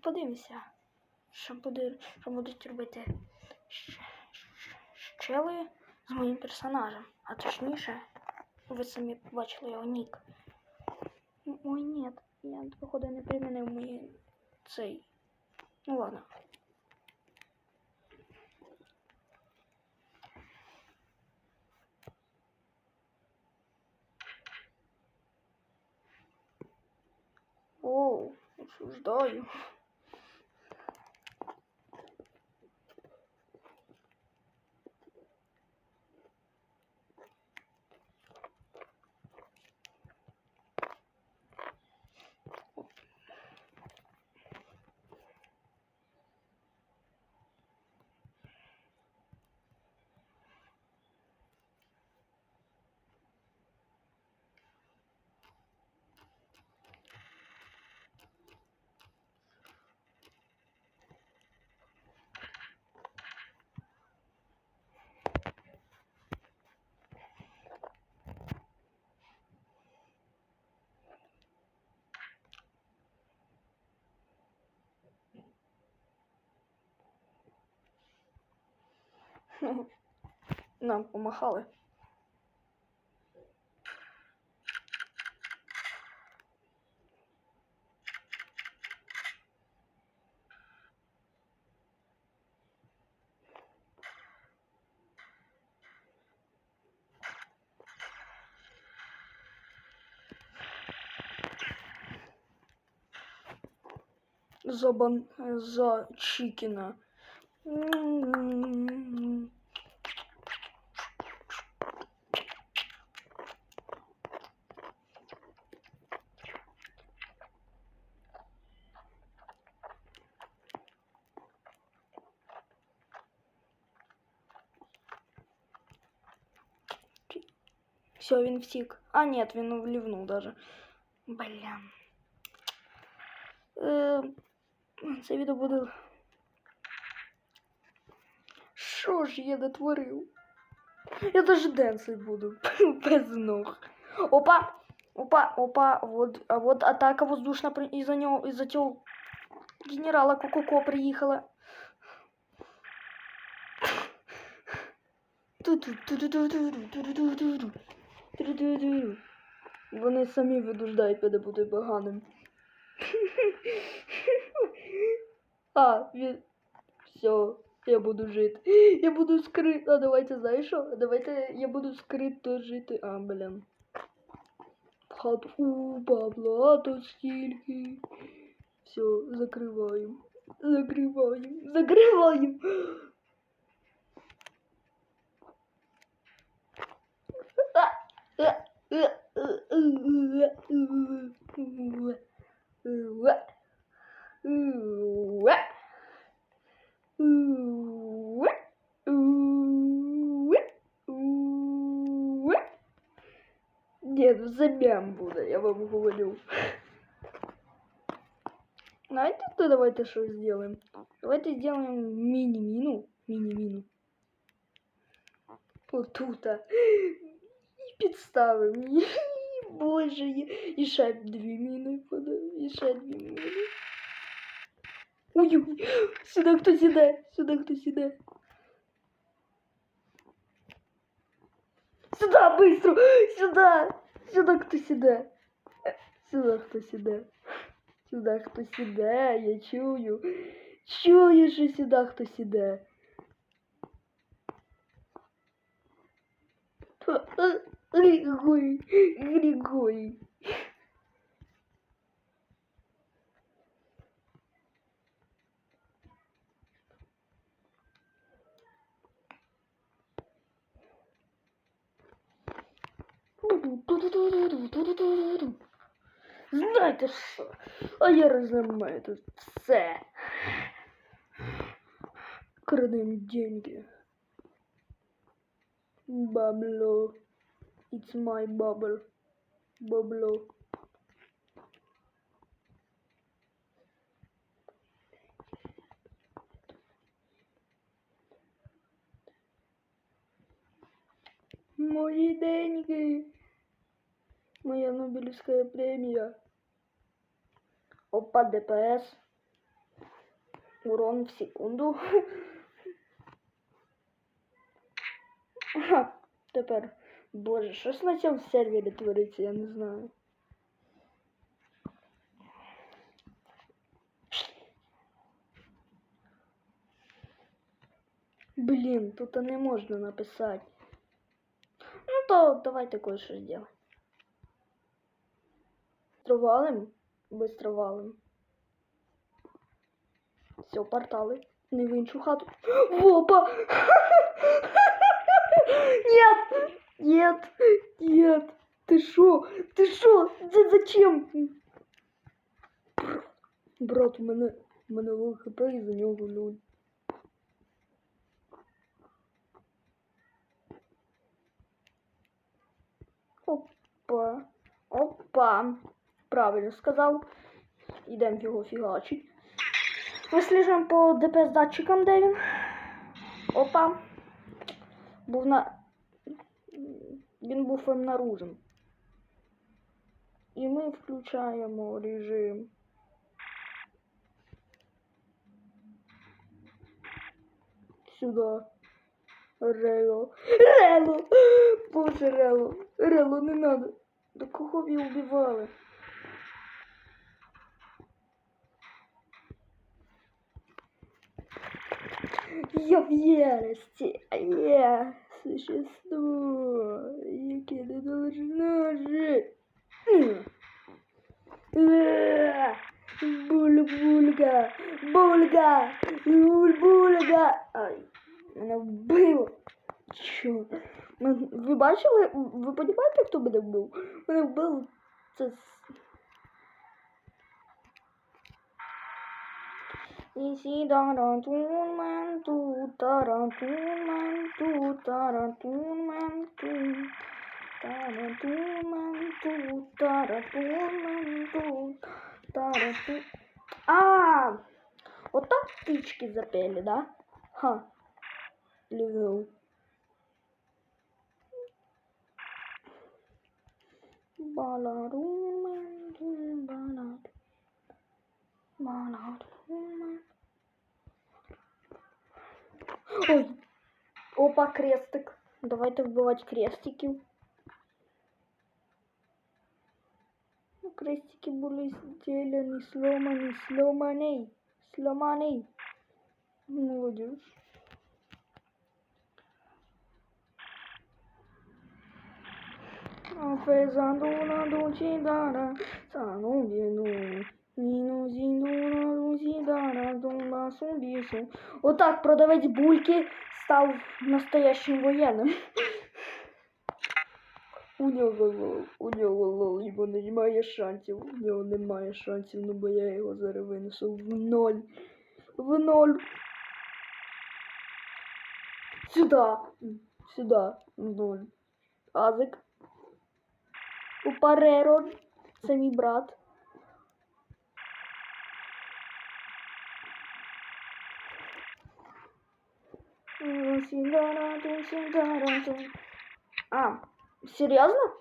подивимося, що, буде, що будуть робити щели з моїм персонажем. А точніше, ви самі побачили його нік. Ой, ні, я, походу, не примінив мої цей. Ну ладно. Оу, осуждаю. Нам помахали. За бан... за Чикина. М. Все, він втік. А, нет, він влівнув даже. Бля. Е, це відео буде. Що ж я натворив? Я даже денсить буду. Без ног. Опа! Опа, опа, вот, а вот атака воздушна при- из-за него, из-за того генерала Кококо приїхала. Ту-ту-ту-ту-ту-ту-ту-ту-ту-ту. Вони самі видуждають мене бути поганим. А, він... Все, я буду жити. Я буду скрит. А давайте, знаєш що? Давайте я буду скрито жити. А, блін. Хату бабла, то стільки. Все, закриваємо. Закриваємо. Закриваємо. Ні, ну замям буде, я вам говорю. Знаете, то давайте что сделаем? Давайте сделаем мини-мину. Мини-мину. Вот тут. І її. Боже, і ще дві міни подав, і ще дві міни. Ой-ой, сюди хтось іде, сюди хтось іде. Сюди, быстро, сюди, сюди хтось іде. Сюди хтось іде. Сюди хтось іде, я чую. Чую, що сюди хтось іде. Григорий, Григорий. Знаєте що? А я розламаю тут все. Крадем деньги. Бабло. It's my bubble. Бабло. Мои деньги. Моя Нобелевская премия. Опа, ДПС. урон в секунду. Ага, тепер. Боже, щось на цьому сервері твориться, я не знаю. Блін, тут не можна написати. Ну то давайте кое-що зробимо. Стровалим? Быстро валим. Все, портали. Не в іншу хату. Опа! Нет! Нет! Нет! Ты шо? Ты шо? Це зачем? Брат, у мене, у мене лол хп і за нього нуль. Опа. Опа. Правильно сказав. Ідемо його фігачить. Ми сліжемо по ДПС датчикам, де він. Опа. Був на. Він був обнаружен. І ми включаємо режим. Сюда. Рело. Рело! Боже, Рело. Рело, не надо. Да кого ви убивали? Я в ярости. Я существо, яке не должно жить. Буль-бульга, бульга, буль-бульга. Ай, мене вбило. Чо? Ви бачили? Ви розумієте, хто мене вбив? Мене вбив це. с- Ісі дарантун мен ту тарантун мен ту тарантун мен ту тарантун мен ту тарантун мен ту тарантун. А, вот так птички запели, да? Ха. Люблю. Баларум, Опа, крестик. Давайте вбивати крестиків. Ну, Крестики були зроблені, сломані, сломані, сломані. Молодець. Fezando una dolcidara, sano vienu, Ніну зіну долcidara, дома сумбісу. Отак продавець бульки став настоящим воєнним. У нього у нього лол, його немає шансів, у нього немає шансів, ну бо я його зараз винесу в ноль. В ноль. Сюда. Сюда. В ноль. Азик. У Пареро. Це мій брат. А, серйозно?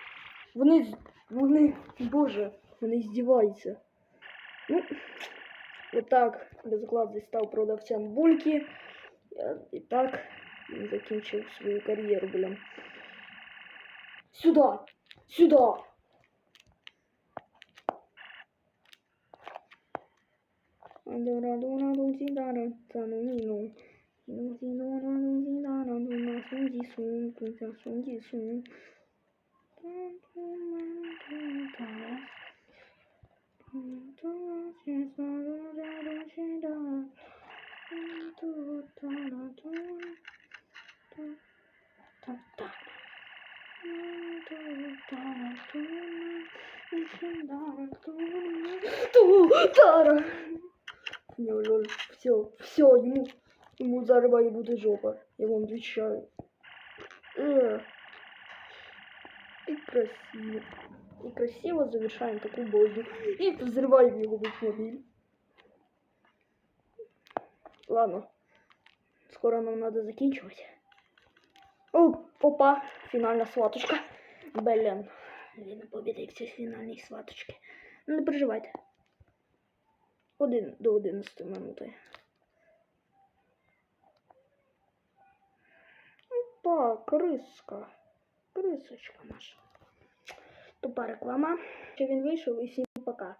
Вони, з- вони, боже, вони здіваються. Ну, отак, безглаздий став продавцем бульки. Я- І так він закінчив свою кар'єру, блін. Сюда! Сюда! Адора, дора, дунси, дара, цану, мину. Дунси, дора, Doğru. ему зарывай будет жопа, я вам отвечаю. Э. И красиво. И красиво завершаем такую бойню. И взрываем его автомобиль. Ладно. Скоро нам надо закінчувати. О, опа, фінальна сваточка. Блін, він побідив в цій фінальній сваточки. Не переживайте. Один до 11 минути. Опа, криска. Крисочка наша. Тупа реклама. Що він вийшов і всім пока.